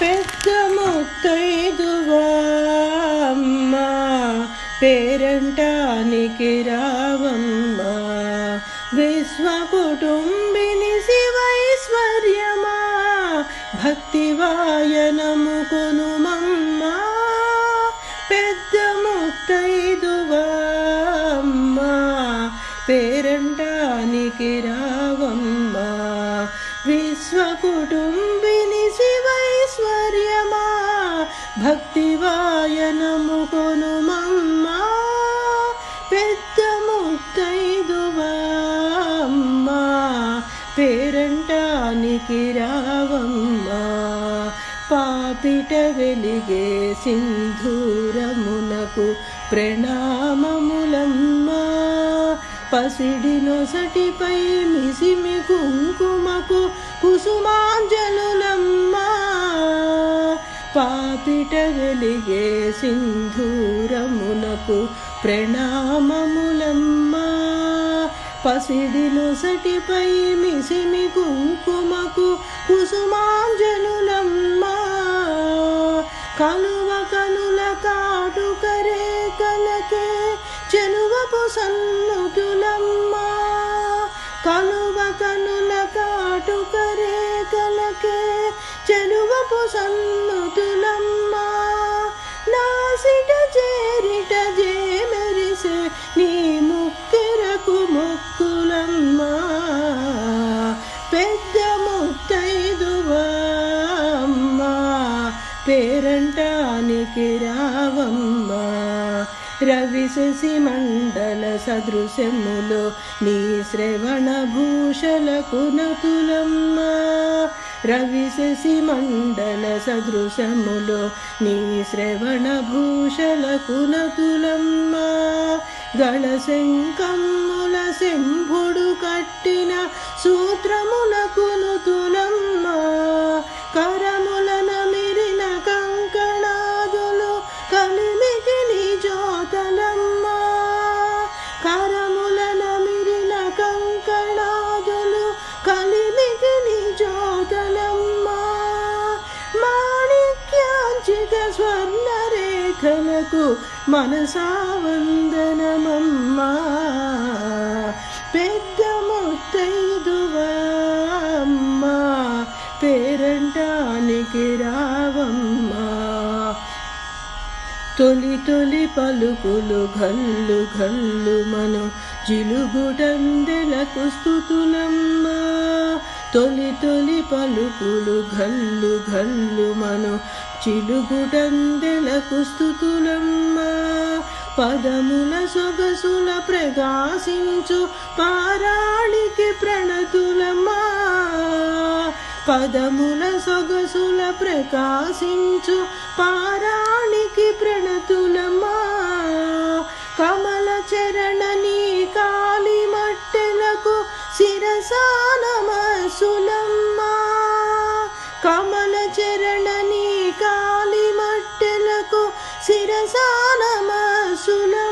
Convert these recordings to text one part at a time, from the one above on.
పెద్ద ముత్తైదువా పేరంటానికి రావమ్మా. విశ్వ కుటుంబిని శివైశ్వర్యమా భక్తివాయనము పేరంటానికి రావమ్మా పాపిట వెలిగే సింధూరమునకు ప్రణామములమ్మా. పసిడి నొసటిపై మిసిమి కుంకుమకు కుసుమాంజలులమ్మా పాపిట వెలిగే సింధూరమునకు ప్రణామములమ్మా. పసిడి నొసటిపై మిసిమి కుంకుమకు కుసుమాంజనులమ్మ. కలువ కనుల కాటుకరే కలకే చెనువపు సన్నుతులమ్మ. కలువ కనుల కాటుకరే కలకే చెనువపు సన్నుతులమ్మ. శశి మండల సదృశములో నీ శ్రవణ భూషలకు కునతులమ్మ రవి శశి మండల సదృశములో నీ శ్రవణ భూషలకు కునతులమ్మ గళ శంభుడు కట్టిన సూత్రములకు కునుతులమ్మ కరము మనసా మనసావందనమమ్మా పెద్ద ముత్తైదువమ్మా పేరంటానికి రావమ్మా తొలి తొలి పలుకులు గల్లు గల్లు మను జిలుగుటందెలకు స్థుతులమ్మా తొలి తొలి పలుకులు గల్లు గల్లు మను చిలుగుటందెలకు స్థుతులమ్మా. పదముల సొగసుల ప్రకాశించు పారాళికి ప్రణతులమ్మా. పదముల సొగసుల ప్రకాశించు పారాణికి ప్రణతులమ్మా. కమల చరణని కాలి మట్టెలకు శిరసానమసుల Sula.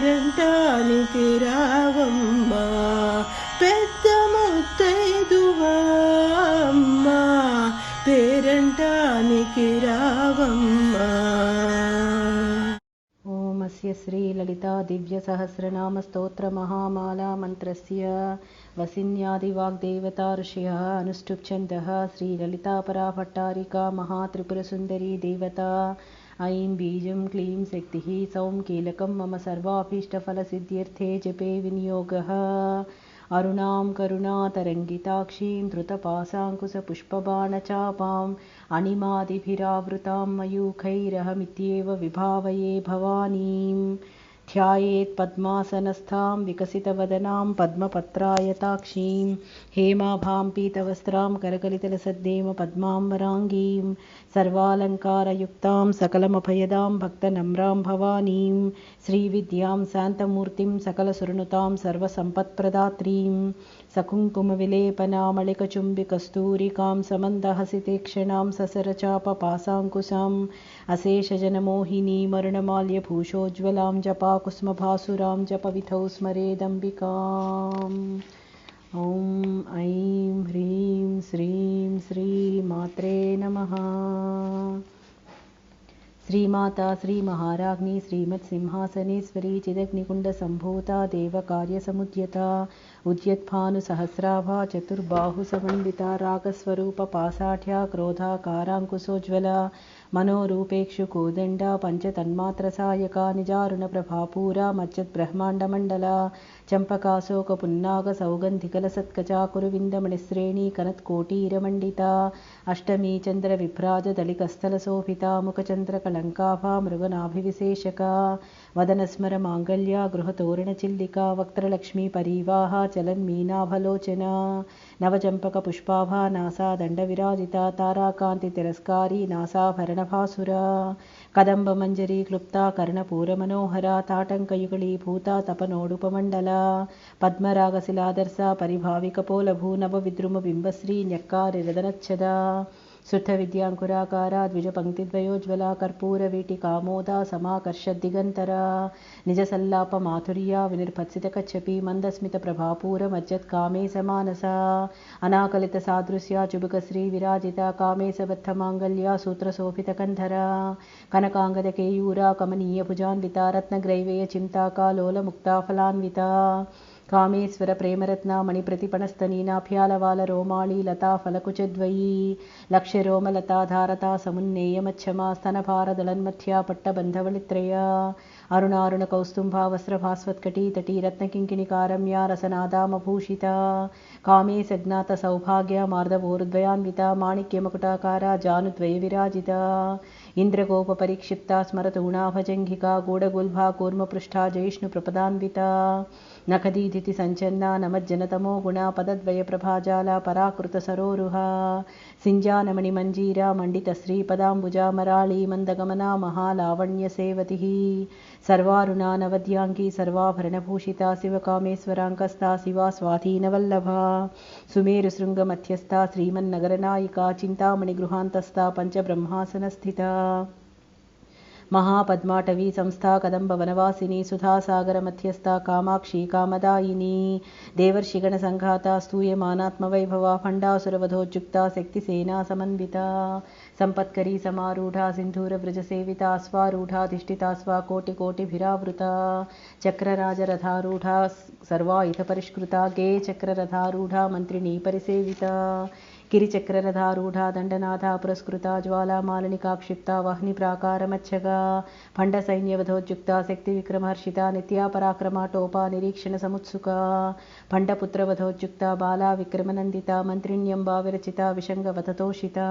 పేరంటానికి రావమ్మా పెద్ద ముత్తైదువమ్మా పేరంటానికి రావమ్మా. ఓమస్య శ్రీ లలితా దివ్య సహస్రనామ స్తోత్ర మహామాలా మంత్రస్య వసిన్యాదివాగ్దేవతా ఋషయ అనుష్ఠుప్ఛంద శ్రీ లలితా పరాభట్టారికా మహాత్రిపురసుందరీ దేవత. ऐं बीजं क्लीं शक्तिः सौं कीलकं मम सर्वाभीष्टफलसिद्ध्यर्थे जपे विनियोगः। अरुणां करुणातरङ्गिताक्षीं धृतपाशाङ्कुशपुष्पबाणचापाम् अणिमादिभिरावृतां मयूखैरहमित्येव विभावये भवानीं ध्यायेत् पद्मासनस्थां विकसितवदनां पद्मपत्रायताक्षीं हेमाभां पीतवस्त्रां करकलितलसद्देम पद्माम्बराङ्गीं सर्वालङ्कारयुक्तां सकलमभयदां भक्तनम्रां भवानीं श्रीविद्यां शान्तमूर्तिं सकलसुरनुतां सर्वसम्पत्प्रदात्रीं सकुङ्कुमविलेपनामलिकचुम्बिकस्तूरिकां समन्दहसितेक्षणां ससरचापपासाङ्कुशाम् अशेषजनमोहिनीमरुणमाल्यभूषोज्ज्वलां जपाकुस्मभासुरां जपविधौ स्मरेदम्बिकाम् ॐ ऐं ह्रीं श्रीं श्रीमात्रे नमः श्रीमाता श्रीमहाराज्ञी श्रीमत्सिंहासनेश्वरी चिदग्निकुण्डसम्भूता देवकार्यसमुद्यता रागस्वरूप चतुर्बाहुसमन्विता रागस्वरूपपासाढ्या क्रोधाकाराङ्कुशोज्ज्वला मनोरूपेक्षु कोदण्डा पञ्चतन्मात्रसायका निजारुणप्रभापूरा मज्जद्ब्रह्माण्डमण्डला चम्पकाशोकपुन्नागसौगन्धिकलसत्कचा कुरुविन्दमणिश्रेणी कनत्कोटीरमण्डिता अष्टमी चन्द्रविभ्राजदलिकस्थलशोभिता मुखचन्द्रकलङ्काभा मृगनाभिविशेषका वदनस्मरमाङ्गल्या गृहतोरणचिल्लिका वक्त्रलक्ष्मीपरीवाहा चलन्मीनाभलोचना नवचम्पकपुष्पाभा नासादण्डविराजिता ताराकान्तितिरस्कारी नासाभरणभासुरा कदम्बमञ्जरी क्लुप्ता कर्णपूरमनोहरा ताटङ्कयुगलीभूता तपनोडुपमण्डला पद्मरागशिलादर्शा परिभाविकपोलभूनवविद्रुमबिम्बश्री न्यक्कारिरदनच्छदा शुद्धविद्याङ्कुराकारा द्विजपङ्क्तिद्वयोज्ज्वला कर्पूरवीटिकामोदा समाकर्षद्दिगन्तरा। निजसल्लापमाधुर्या विनिर्भत्सितकच्छपी मन्दस्मितप्रभापूरमज्जत्कामे समानसा अनाकलितसादृश्या चुबुकश्रीविराजिता कामे सबद्धमाङ्गल्या सूत्रशोभितकन्धरा। कनकाङ्गदकेयूरा कमनीयभुजान्विता रत्नग्रैवेयचिन्ताकालोलमुक्ता फलान्विता कामेश्वरप्रेमरत्ना मणिप्रतिपणस्तनीनाभ्यालवालरोमाळी लता फलकुचद्वयी लक्ष्यरोमलताधारता समुन्नेयमच्छमा स्तनभारदलन्मथ्या पट्टबन्धवलित्रया अरुणारुणकौस्तुम्भा वस्त्रभास्वत्कटी तटी रत्नकिङ्किणिकारम्या रसनादामभूषिता कामे सज्ञातसौभाग्या मार्दवोरुद्वयान्विता माणिक्यमकुटाकारा जानुद्वयविराजिता इन्द्रगोपपरिक्षिप्ता स्मरतूणाभजङ्घिका गूढगुल्भा कूर्मपृष्ठा जयिष्णुप्रपदान्विता नखदीधितिसञ्चन्ना नमज्जनतमो गुणा पदद्वयप्रभाजाला पराकृतसरोरुहा सिञ्जानमणिमञ्जीरा मण्डितश्रीपदाम्बुजा मराळी मन्दगमना महालावण्यसेवतिः सर्वारुणा नवद्याङ्गी सर्वाभरणभूषिता शिवकामेश्वराङ्कस्था शिवा स्वाधीनवल्लभा सुमेरुशृङ्गमध्यस्था श्रीमन्नगरनायिका चिन्तामणिगृहान्तस्था पञ्चब्रह्मासनस्थिता महापद्माटवी संस्था कदम्बवनवासिनी सुधासागरमध्यस्था कामाक्षी, कामदायिनी देवर्षिगणसङ्घाता स्तूयमानात्मवैभवा फण्डासुरवधोज्जुक्ता शक्तिसेना समन्विता सम्पत्करी समारूढा सिन्धूरव्रजसेविता स्वारूढा स्वा कोटिकोटिभिरावृता चक्रराजरथारूढा सर्वायुधपरिष्कृता गेयचक्ररथारूढा मन्त्रिणी परिसेविता गिरिचक्ररथारूढा दण्डनाथा पुरस्कृता ज्वालामालनिकाक्षिप्ता वह्निप्राकारमच्छगा फण्डसैन्यवधोज्जुक्ता शक्तिविक्रमहर्षिता नित्या पराक्रमा टोपा निरीक्षणसमुत्सुका फण्डपुत्रवधोज्जुक्ता बाला विक्रमनन्दिता मन्त्रिण्यम्बा विरचिता विशङ्गवधतोषिता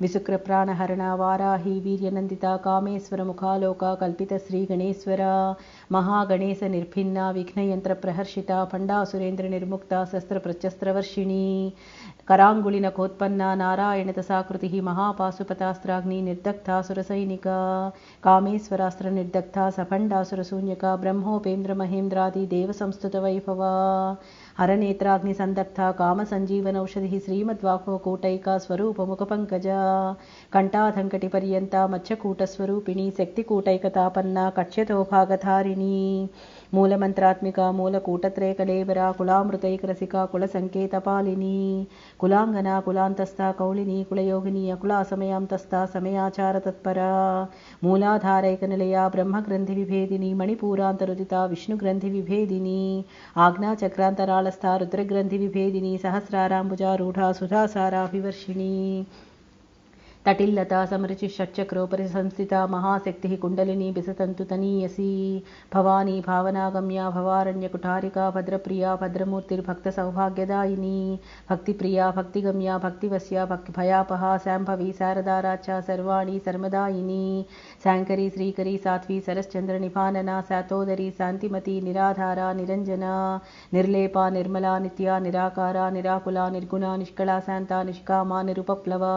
विशुक्रप्राणहरणा वाराही वीर्यनन्दिता कामेश्वरमुखालोका कल्पितश्रीगणेश्वरा महागणेशनिर्भिन्ना विघ्नयन्त्रप्रहर्षिता फण्डासुरेन्द्रनिर्मुक्ता ಕರಾಂಗುಳಿನ ಕೋತ್ಪನ್ನ ನಾರಾಯಣದ ಸಾಕೃತಿ ಮಹಾಪಾಶುಪತಾಸ್ತ್ರಾಗ್ನಿ ನಿರ್ದಗ್ಧಾಸುರಸೈನಿಕ ಕಾಮೇಶ್ವರಾಸ್ತ್ರ ನಿರ್ದಗ್ಧ ಸಫಂಡಾಸುರಶೂನ್ಯಕ ಬ್ರಹ್ಮೋಪೇಂದ್ರ ಮಹೇಂದ್ರಾದಿ ದೇವಸಂಸ್ತುತ ವೈಭವ, ಹರನೇತ್ರಾಗ್ನಿ ಸಂದಗ್ಧ ಕಾಮಸಂಜೀವನೌಷಧಿ ಶ್ರೀಮದ್ವಾಕೋ ಕೂಟೈಕ ಸ್ವರೂಪ ಮುಖಪಂಕಜ ಕಂಠಾಧಂಕಟಿ ಪರ್ಯಂತ ಮಚ್ಚಕೂಟಸ್ವರೂಪಿಣಿ ಶಕ್ತಿಕೂಟೈಕತಾಪನ್ನ ಕಕ್ಷ್ಯತೋಭಾಗಧಾರಿಣಿ मूलमन्त्रात्मिका मूलकूटत्रयकलेवरा कुलामृतैकरसिका कुलसङ्केतपालिनी कुलाङ्गना कुलान्तस्था कौलिनी कुलयोगिनी अकुलासमयान्तस्था समयाचारतत्परा मूलाधारैकनिलया ब्रह्मग्रन्थिविभेदिनी मणिपूरान्तरुदिता विष्णुग्रन्थिविभेदिनी आज्ञाचक्रान्तराळस्था रुद्रग्रन्थिविभेदिनी सहस्राराम्बुजारूढा सुधासाराभिवर्षिणी तटिल्लता समरुचिषट्चक्रोपरि संस्थिता महाशक्तिः कुण्डलिनी बिसतन्तु तनीयसी भवानी भावनागम्या भवारण्यकुठारिका भद्रप्रिया भद्रमूर्तिर्भक्तसौभाग्यदायिनी भक्तिप्रिया भक्तिगम्या भक्तिवस्या भक्तिभयापहा शाम्भवी शारदाराचा सर्वाणि सर्मदायिनी शाङ्करी श्रीकरी साध्वी सरश्चन्द्रनिभानना सातोदरी शान्तिमती निराधारा निरञ्जना निर्लेपा निर्मला नित्या निराकारा निराकुला निर्गुणा निष्कला शान्ता निष्कामा निरुपप्लवा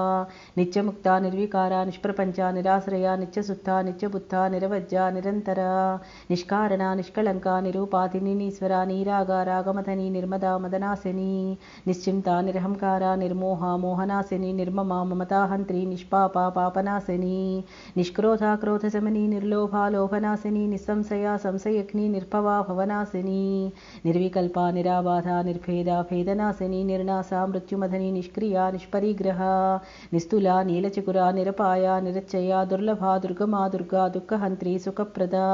नित्यमुक्ता निर्विकारा निष्प्रपञ्चा निराश्रया नित्यसुत्था नित्यबुद्धा निरवज्जा निरन्तरा निष्कारणा निष्कलङ्का निरूपाधिनीश्वरा नीरागा रागमथनी निर्मदा मदनासिनी निश्चिन्ता निरहङ्कारा निर्मोहा मोहनासिनी निर्ममा ममताहन्त्री निष्पापा पापनाशिनी निष्क्रोधा क्रोधशमनी निर्लोभा लोभनाशिनी निःसंशया संशयग्नि निर्भवा भवनाशिनी निर्विकल्पा निराबाधा निर्भेदा भेदनाशिनी निर्नासा मृत्युमथनी निष्क्रिया निष्परिग्रहा निस्तुला नीलचिकुरा निरपाया निरच्चया दुर्लभा दुर्गमा दुर्गा दुःखहन्त्री सुखप्रदा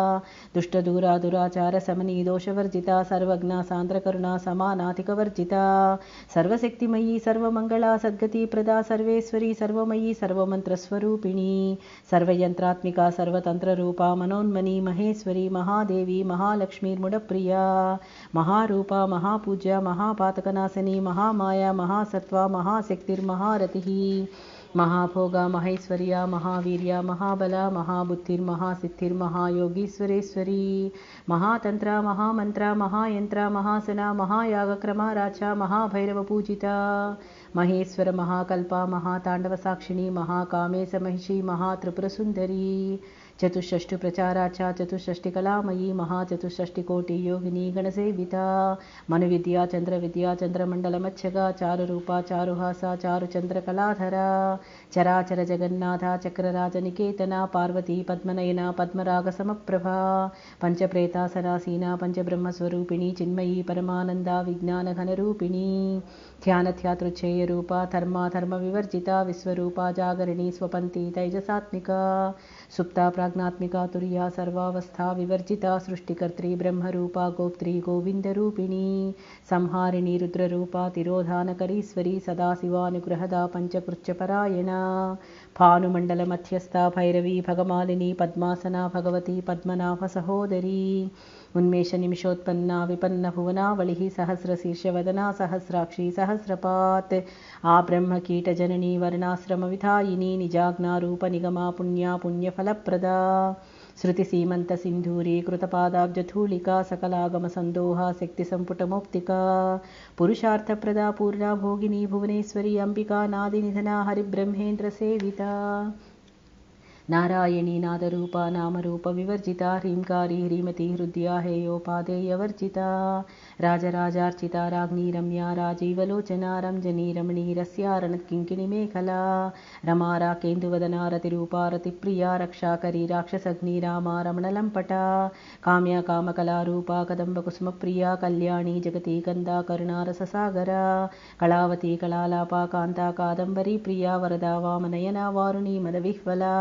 दुष्टदूरा दुराचारशमनी दोषवर्जिता सर्वज्ञा सान्द्रकरुणा समानातिकवर्जिता सर्वशक्तिमयी सर्वमङ्गला सद्गतिप्रदा सर्वेश्वरी सर्वमयी सर्वमन्त्रस्वरूपिणी। सर्वयन्त्रात्मिका सर्वतन्त्ररूपा मनोन्मनी महेश्वरी महादेवी महालक्ष्मीर्मुडप्रिया महारूपा महापूज्या महापातकनाशिनी महामाया महासत्त्वा महाशक्तिर्महारतिः महाभोगा महेश्वर्या महावीर्या महाबला महाबुद्धिर्महासिद्धिर्महायोगीश्वरेश्वरी महातन्त्रा महामन्त्रा महायन्त्रा महासना महायागक्रमाराचा महाभैरवपूजिता महेश्वर महाकल्पा महाताण्डवसाक्षिणी महाकामेशमहिषी महात्रिपुरसुन्दरी चतुष्षष्टि प्रचाराचा चतुष्षष्टिकलामयी महाचतुष्षष्टिकोटियोगिनी गणसेविता मनुविद्या चन्द्रविद्या चन्द्रमण्डलमच्छगा चारुरूपा चारुहासा चारुचन्द्रकलाधरा चराचर जगन्नाथा चक्रराजनिकेतना पार्वती पद्मनयना पद्मरागसमप्रभा पञ्चप्रेतासनासीना पञ्चब्रह्मस्वरूपिणी चिन्मयी परमानन्दा विज्ञानघनरूपिणी ध्यानध्यातृच्छेयरूपा धर्मा धर्मविवर्जिता विश्वरूपा जागरिणी स्वपन्ती तैजसात्मिका सुप्ता प्राज्ञात्मिका तुर्या सर्वावस्था विवर्जिता सृष्टिकर्त्री ब्रह्मरूपा गोप्त्री गोविन्दरूपिणी संहारिणी रुद्ररूपा तिरोधानकरीश्वरी सदाशिवानुग्रहदा पञ्चकृत्यपरायणा भानुमण्डलमध्यस्था भैरवी भगमालिनी पद्मासना भगवती पद्मनाभसहोदरी ಉನ್ಮೇಷ ನಿಮಿಷೋತ್ಪನ್ನ ವಿಪನ್ನ ಭುವನಾವಳಿ ಸಹಸ್ರ ಶೀರ್ಷವದನಾ ಸಹಸ್ರಾಕ್ಷಿ ಸಹಸ್ರಪಾತ್ ಆ ಬ್ರಹ್ಮ ಕೀಟ ಜನನಿ ವರ್ಣಾಶ್ರಮ ವಿಧಾಯಿನಿ ನಿಜಾಜ್ಞಾ ರೂಪ ನಿಗಮ ಪುಣ್ಯ ಪುಣ್ಯ ಫಲಪ್ರದ ಶ್ರುತಿ ಸೀಮಂತ ಸಿಂಧೂರಿ ಕೃತಪಾದಾಬ್ಜಧೂಳಿಕಾ ಸಕಲಾಗಮ ಸಂದೋಹ ಶಕ್ತಿ ಸಂಪುಟ ಮೌಕ್ತಿಕಾ ಪುರುಷಾರ್ಥಪ್ರದ ಪೂರ್ಣ ಭೋಗಿನಿ ಭುವನೇಶ್ವರಿ ಅಂಬಿಕಾ ನಾದಿ ನಿಧನ ಹರಿಬ್ರಹ್ಮೇಂದ್ರ ಸೇವಿತಾ नारायणी नादरूपा नामरूपविवर्जिता ह्रीङ्कारी ह्रीमती हृद्या हेयोपादेयवर्जिता राजराजार्चिता राज्ञी रम्या राजीवलोचना रञ्जनी रमणीरस्यारणत्किङ्किणिमेखला रमा राकेन्दुवदना रतिरूपा रतिप्रिया रक्षाकरी राक्षसग्नि रामा रमणलम्पटा काम्या कामकलारूपा कदम्बकुसुमप्रिया कल्याणी जगती कन्दा करुणारससागरा कलावती कलालापा कान्ता कादम्बरी प्रिया वरदा वामनयना वारुणी मदविह्वला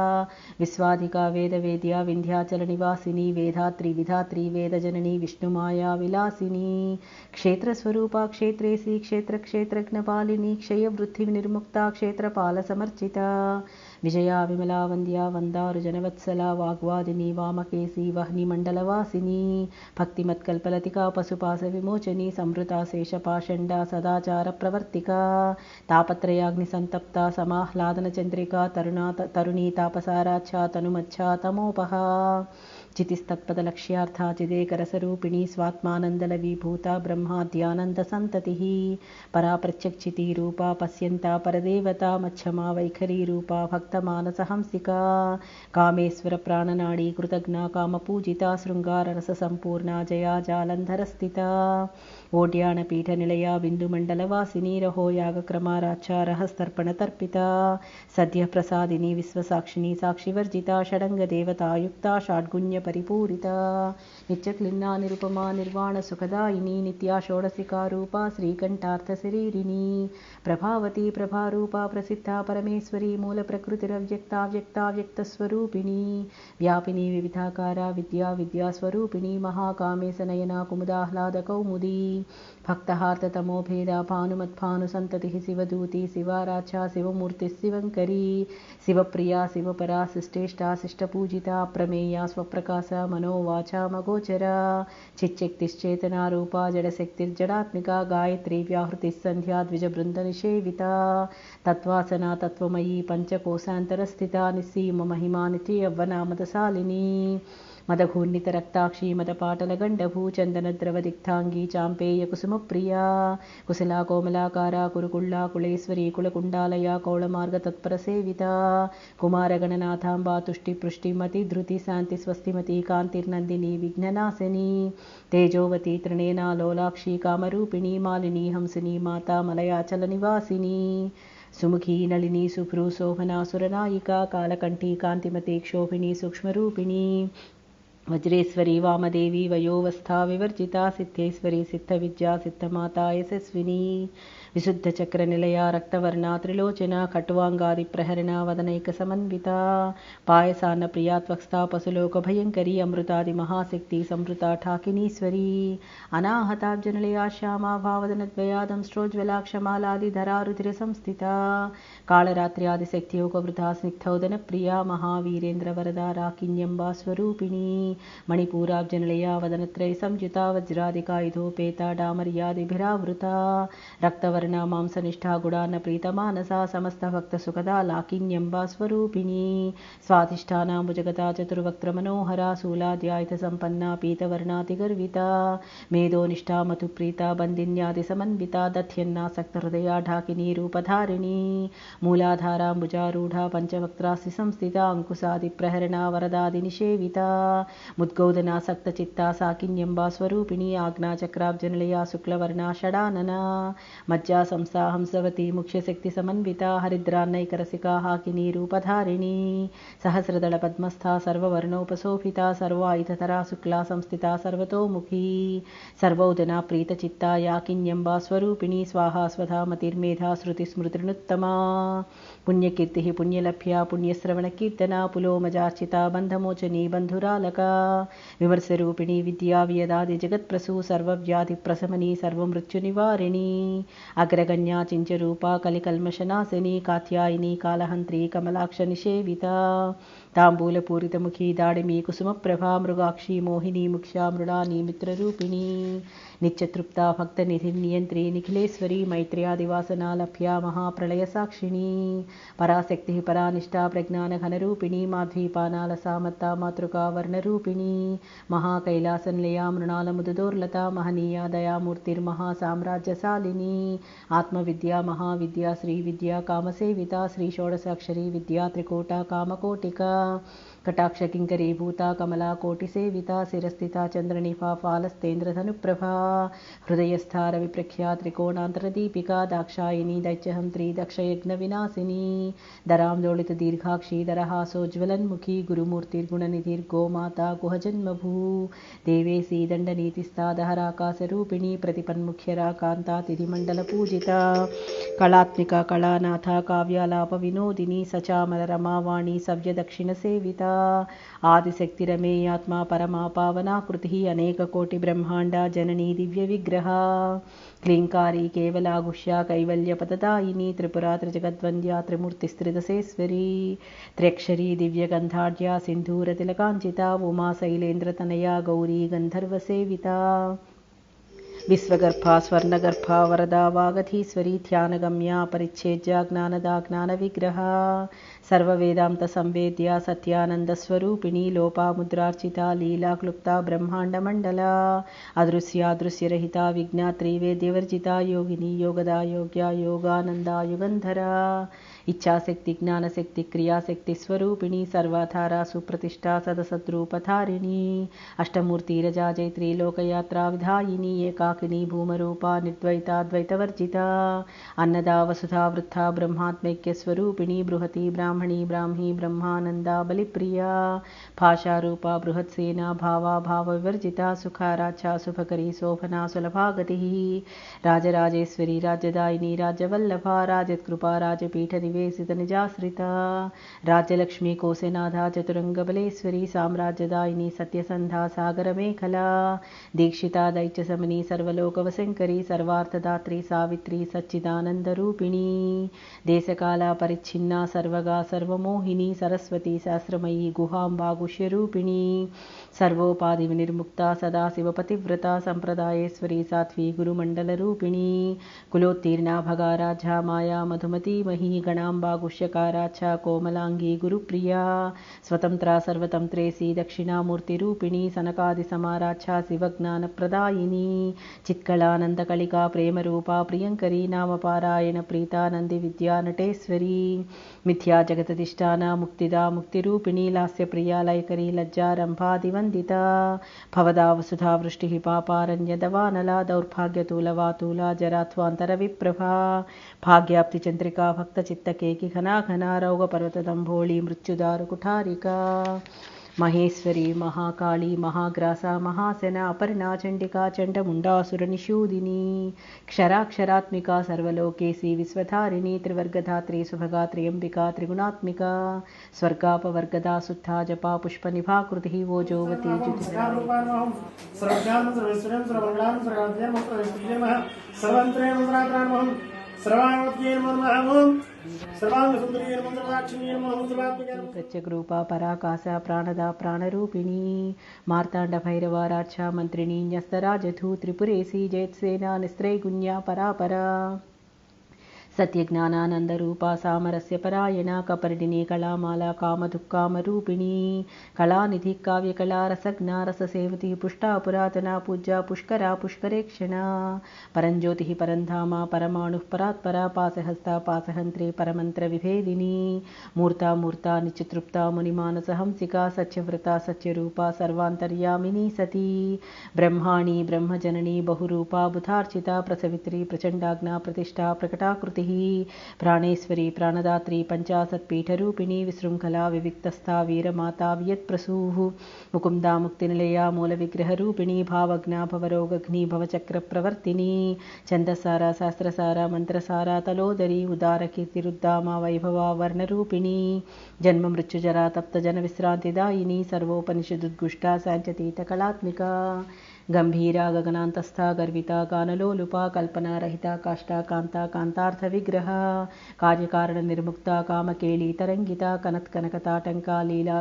विश्वाधिका वेदवेद्या विन्ध्याचलनिवासिनी वेधात्री विधात्री वेदजननी विष्णुमाया विलासिनी क्षेत्रस्वरूपा क्षेत्रेसी क्षेत्रक्षेत्रज्ञपालिनी क्षयवृद्धिनिर्मुक्ता क्षेत्रपालसमर्चिता विजया विमला वन्द्या वन्दारुजनवत्सला वाग्वादिनी वामकेशी वह्निमण्डलवासिनी भक्तिमत्कल्पलतिका पशुपाशविमोचनी संवृता शेषपाषण्डा सदाचारप्रवर्तिका तापत्रयाग्निसन्तप्ता समाह्लादनचन्द्रिका तरुणा तरुणी तापसाराच्छा तनुमच्छा तमोपहा चितिस्तत्पदलक्ष्यार्था चिदेकरसरूपिणी स्वात्मानन्दलवीभूता ब्रह्माद्यानन्दसन्ततिः परा प्रत्यक्षितिरूपा पश्यन्ता परदेवता मच्छमा वैखरीरूपा भक्तमानसहंसिका कामेश्वरप्राणनाडी कृतज्ञा कामपूजिता शृङ्गाररससम्पूर्णा जया जालन्धरस्थिता ओड्याणपीठनिलया बिन्दुमण्डलवासिनी रहो यागक्रमाराचारहस्तर्पणतर्पिता सद्यः प्रसादिनी विश्वसाक्षिणी साक्षिवर्जिता षडङ्गदेवतायुक्ता षाड्गुण्यपरिपूरिता नित्यक्लिन्ना निरुपमा निर्वाणसुखदायिनी नित्या षोडशिकारूपा श्रीकण्ठार्थशरीरिणी प्रभावती प्रभारूपा प्रसिद्धा परमेश्वरी मूलप्रकृति व्यक्ताकृतिरव्यक्ता व्यक्ताव्यक्तस्वरूपिणी व्यापिनी विविधाकारा विद्या विद्यास्वरूपिणी महाकामे सनयना कुमुदाह्लादकौमुदी भक्तहार्ततमो भेदा भानुमत्भानुसन्ततिः शिवदूती शिवाराचा शिवमूर्तिः शिवङ्करी शिवप्रिया शिवपरा शिष्टेष्टा शिष्टपूजिता प्रमेया स्वप्रकाशा मनोवाचा मगोचरा चिच्चक्तिश्चेतनारूपा जडशक्तिर्जडात्मिका गायत्री व्याहृतिः सन्ध्या द्विजबृन्दनिषेविता। तत्त्वासना तत्त्वमयी पञ्चकोशान्तरस्थिता निस्सीममहिमा नित्ययौवना मदशालिनी मदघूर्णितरक्ताक्षी मदपाटलगण्डभूचन्दनद्रवदिग्धाङ्गी चाम्पेयकुसुमप्रिया कुशला कोमलाकारा कुरुकुल्ला कुलेश्वरी कुलकुण्डालया कौळमार्गतत्परसेविता कुमारगणनाथाम्बा तुष्टिपृष्टिमतिधृति शान्तिस्वस्तिमती कान्तिर्नन्दिनी विघ्ननाशिनी तेजोवती तृणेना लोलाक्षी कामरूपिणी मालिनी हंसिनी माता मलयाचलनिवासिनी सुमुखी नलिनी सुभ्रू शोभना सुरनायिका कालकण्ठी कान्तिमती क्षोभिणी सूक्ष्मरूपिणी वज्रेश्वरी वामदेवी वयोवस्था विवर्जिता सिद्धेश्वरी सिद्धविद्या सिद्धमाता यशस्विनी విశుద్ధ చక్ర నిలయ రక్తవర్ణ త్రిలోచన ఖట్వాంగాది ప్రహరణ వదనైక సమన్విత పాయసాన్న ప్రియాత్వక్స్తా పశులోక భయంకరి అమృతాది మహాశక్తి సంవృత ఠాకినీశ్వరి అనాహతాబ్జనలయా శ్యామా భావదనద్వయాదం శ్రోజ్వలాక్షమాలాది ధరారుధిర సంస్థిత కాళరాత్ర్యాది శక్తియోగవృత స్నిగ్ధౌదన ప్రియా మహావీరేంద్ర వరద రాకిన్యంబా స్వరూపిణి మణిపూరాబ్జనలయా వదనత్రయ సంయుత వజ్రాదికాయుధోపేత డామర్యాదిభిరావృత రక్తవ ಸವರ್ಣ ಮಾಂಸನಿಷ್ಠಾ ಗುಡಾನ ಪ್ರೀತ, ಮಾನಸ, ಸಮಸ್ತ ಭಕ್ತ ಸುಖದ ಲಾಕಿನ್ಯಂಬ ಸ್ವರೂಪಿಣಿ. ಸ್ವಾಧಿಷ್ಠಾನಾಂಬುಜಗತಾ ಚತುರ್ವಕ್ತ್ರ ಮನೋಹರ ಶೂಲಾಧ್ಯಾಯಿತ ಸಂಪನ್ನ ಪೀತವರ್ಣಾತಿಗರ್ವಿತ ಮೇಧೋನಿಷ್ಠಾ ಮಧು ಪ್ರೀತ, ಬಂದಿನ್ಯಾದಿ ಸಮನ್ವಿತ ದಥ್ಯನ್ನಾಸಕ್ತ ಹೃದಯ ಢಾಕಿನಿ ರೂಪಧಾರಿಣಿ ಮೂಲಾಧಾರಾಂಬುಜಾರೂಢ ಪಂಚವಕ್ತ್ರಾಸಿ ಸಂಸ್ಥಿತ, ಅಂಕುಸಾದಿ ಪ್ರಹರಣ, ವರದಾದಿ ನಿಷೇವಿತ. ಮುದ್ಗೌದನಾಸಕ್ತ ಚಿತ್ತ, ಸಾಕಿನ್ಯಂಬ ಸ್ವರೂಪಿಣಿ ಆಜ್ಞಾ ಚಕ್ರಾಬ್ಜನಿಲಯ ಶುಕ್ಲವರ್ಣ, ಷಡಾನನ. मज्जा संस्था हंसवती मुख्यशक्तिसमन्विता हरिद्रान्नैकरसिका हाकिनी रूपधारिणी सहस्रदलपद्मस्था सर्ववर्णोपशोभिता सर्वायुधतरा शुक्ला संस्थिता सर्वतोमुखी सर्वौदना प्रीतचित्ता याकिन्यम्बा स्वरूपिणी स्वाहा स्वधा मतिर्मेधा श्रुतिस्मृतिर्नुत्तमा पुण्यकीर्तिः पुण्यलभ्या पुण्यश्रवणकीर्तना पुलोमजार्चिता बन्धमोचनी बन्धुरालका विमर्शरूपिणी विद्या वियदादिजगत्प्रसू सर्वव्याधिप्रशमनी सर्वमृत्युनिवारिणी అగ్రగణ్యా చించరూపా కలికల్మషనాశిని కాత్యాయిని కాలహంత్రి కమలాక్ష నిషేవిత తాంబూలపూరితముఖి దాడిమి కుసుమప్రభా మృగాక్షి మోహిని ముఖ్యా మృళాని మిత్రరూపిణి నిత్యతృప్త భక్తనిధి నియంత్రి నిఖిలేశ్వరి మైత్ర్యాదివాసన లభ్య మహాప్రళయసాక్షిణి. పరాశక్తి పరానిష్ట ప్రజ్ఞాన ఘనరూపిణి మాధ్వీపానాల సామత్త మాతృకా వర్ణరూపిణి మహాకైలాసన్లయా మృణాలముదుదోర్లత మహనీయ దయామూర్తిర్మహాసామ్రాజ్యశాలిని. ఆత్మవిద్య మహావిద్య శ్రీ విద్య కామసేవిత శ్రీ షోడసాక్షరి విద్యా త్రికూట కామకోటిక कटाक्षकिङ्करीभूता, कमला, कोटिसेविता, शिरस्थिता चन्द्रनिभा फालस्तेन्द्रधनुप्रभा हृदयस्था रविप्रख्या त्रिकोणान्तरदीपिका, दाक्षायिनी दैत्यहन्त्री दक्षयज्ञविनाशिनी दरां दोलितदीर्घाक्षी दरहासोज्ज्वलन्मुखी गुरुमूर्तिर्गुणनिधिर्गोमाता गुहजन्मभू, देवेशी, दण्डनीतिस्था, दहराकाशरूपिणी तिथिमण्डलपूजिता, कलात्मिका, कलानाथा, काव्यालापविनोदिनी सचामलरमावाणी सव्यदक्षिणसेविता आदिशक्तिरमेयात्मा परमा पावनाकृतिः अनेककोटिब्रह्माण्डा जननी दिव्यविग्रहा क्लीङ्कारी केवलागुष्या कैवल्यपददायिनी त्रिपुरा त्रिजगद्वन्द्या त्रिमूर्तिस्त्रिदशेश्वरी। त्र्यक्षरी दिव्यगन्धाढ्या सिन्धूरतिलकाञ्चिता। उमा शैलेन्द्रतनया गौरी गन्धर्वसेविता विश्वगर्भा स्वर्णगर्भा वरदा वागधीश्वरी ध्यानगम्या परिच्छेद्या ज्ञानदा ज्ञानविग्रहा। सर्ववेदान्तसंवेद्या सत्यानन्दस्वरूपिणी लोपामुद्रार्चिता लीलाक्लुप्ता ब्रह्माण्डमण्डला। अदृश्यादृश्यरहिता विज्ञात्री वेद्यवर्जिता योगिनी योगदा योग्या योगानन्दा युगन्धरा इच्छाशक्ति, ज्ञानशक्ति, क्रियाशक्ति, स्वरूपिणी, सर्वाधारा, सुप्रतिष्ठा, सदसद्रूपधारिणी अष्टमूर्तिरजा जैत्री, लोकयात्रा, विधायिनी, एकाकिनी, भूमरूपा निर्द्वैताद्वैतवर्जिता अन्नदा, वसुधा वृथा ब्रह्मात्मैक्यस्वरूपिणी बृहती, ब्राह्मणी, ब्राह्मी, ब्रह्मानन्दा, बलिप्रिया, भाषारूपा बृहत्सेना भावा, भावविवर्जिता, सुखाराच्छा शुभकरी शोभना सुलभा गतिः राजराजेश्वरी राज्यदायिनी राज्यवल्लभा राजत्कृपा राजपीठनिवे निवेशितनिजाश्रिता राज्यलक्ष्मी कोसेनाधा, चतुरङ्गबलेश्वरी, साम्राज्यदायिनी, सत्यसन्धा, सागरमेखला, दीक्षिता दैत्यशमनी सर्वलोकवशङ्करी सर्वार्थदात्री, सावित्री, सच्चिदानन्दरूपिणी, देशकाला परिच्छिन्ना, सर्वगा, सर्वमोहिनी, सरस्वती, सहस्रमयी गुहाम्बा गुह्यरूपिणी सर्वोपाधिविनिर्मुक्ता सदाशिवपतिव्रता सम्प्रदायेश्वरी साध्वी, गुरुमण्डलरूपिणी, कुलोत्तीर्णा भगाराझा माया, मधुमती, मही ಕಮಲಾಂಬಾಗುಷ್ಯಕಾರ ಚ ಕೋಮಲಾಂಗಿ ಗುರುಪ್ರಿಯ. ಸ್ವತಂತ್ರ ಸರ್ವತಂತ್ರೇಸಿ ದಕ್ಷಿಣಾಮೂರ್ತಿ ರೂಪಿಣಿ ಸನಕಾದಿ ಸಮಾರಾಚ ಶಿವಜ್ಞಾನ ಪ್ರದಾಯಿನಿ ಚಿತ್ಕಳಾನಂದ ಕಳಿಕಾ ಪ್ರೇಮರೂಪ ಪ್ರಿಯಂಕರಿ ನಾಮಪಾರಾಯಣ ಪ್ರೀತಾನಂದಿ ವಿದ್ಯಾ ನಟೇಶ್ವರಿ ಮಿಥ್ಯಾ ಜಗತಧಿಷ್ಠಾನ ಮುಕ್ತಿದ ಮುಕ್ತಿರೂಪಿಣಿ ಲಾಸ್ಯಪ್ರಿಯ ಲಯಕರಿ ಲಜ್ಜಾ ರಂಭಾದಿವಂದಿತ ಭವದಾ ವಸುಧಾ ವೃಷ್ಟಿ ಪಾಪಾರಣ್ಯ ಪಾಪಾರಣ್ಯದವಾನಲ ದೌರ್ಭಾಗ್ಯ ತೂಲವಾ ತೂಲ ಜರಾತ್ವಾಂತರ ವಿಪ್ರಭಾ. ಭಾಗ್ಯಾಪ್ತಿ ಚಂದ್ರಿಕಾ ಭಕ್ತ ಚಿತ್ತ घना रौगपर्वतदम्भोळी मृत्युदारुकुठारिका महेश्वरी, महाकाली, महाग्रासा, महासेना अपर्णा चण्डिका चण्डमुण्डासुरनिषूदिनी क्षराक्षरात्मिका, सर्वलोकेशी विश्वधारिणी, त्रिवर्गधात्री सुभगा त्र्यम्बिका त्रिगुणात्मिका, स्वर्गापवर्गदा सुत्था जपा पुष्पनिभाकृतिः वोजोवती सर्वज्ञानं ప్రత్యకృప పరాకాశ ప్రాణద ప్రాణరూపిణి మార్తాండ భైరవారాక్ష మంత్రిణి న్యస్తరాజధూ త్రిపురేసి జయత్సేన నిస్త్రైగుణ్య పరాపరా सत्यज्ञानानन्दरूपा सामरस्य परायणा कपर्दिनी कलामाला कामदुःकामरूपिणी कलानिधिः काव्यकला रसज्ञा रससेवती पुष्टा पुरातना पूज्या पुष्करा पुष्करेक्षणा परञ्ज्योतिः परन्धामा परमाणुः परात्परा पासहस्ता पासहन्त्री परमन्त्रविभेदिनी मूर्ता मूर्ता निचितृप्ता मुनिमानसहंसिका सत्यव्रता सत्यरूपा सर्वान्तर्यामिनी सती ब्रह्माणी ब्रह्मजननी बहुरूपा बुधार्चिता प्रसवित्री प्रचण्डाज्ञा प्रतिष्ठा प्रकटाकृतिः प्राणेश्वरी प्राणदात्री पञ्चाशत्पीठरूपिणी विशृङ्खला विविक्तस्था वीरमाता वियत्प्रसूः मुकुन्दा मुक्तिनिलया मूलविग्रहरूपिणी भावज्ञा भवरोगघ्नी भवचक्रप्रवर्तिनी छन्दसारा शास्त्रसारा मन्त्रसारा तलोदरी उदारकीर्तिरुद्दामा वैभवा वर्णरूपिणी जन्ममृत्युजरा तप्तजनविश्रान्तिदायिनी सर्वोपनिषदुद्गुष्टा साञ्चतीतकलात्मिका गम्भीरा गगनान्तस्था गर्विता गानलोलुपा कल्पनारहिता काष्ठा कान्ता कान्तार्थविग्रहा कार्यकारणनिर्मुक्ता कामकेली तरङ्गिता कनत्कनकताटङ्का लीला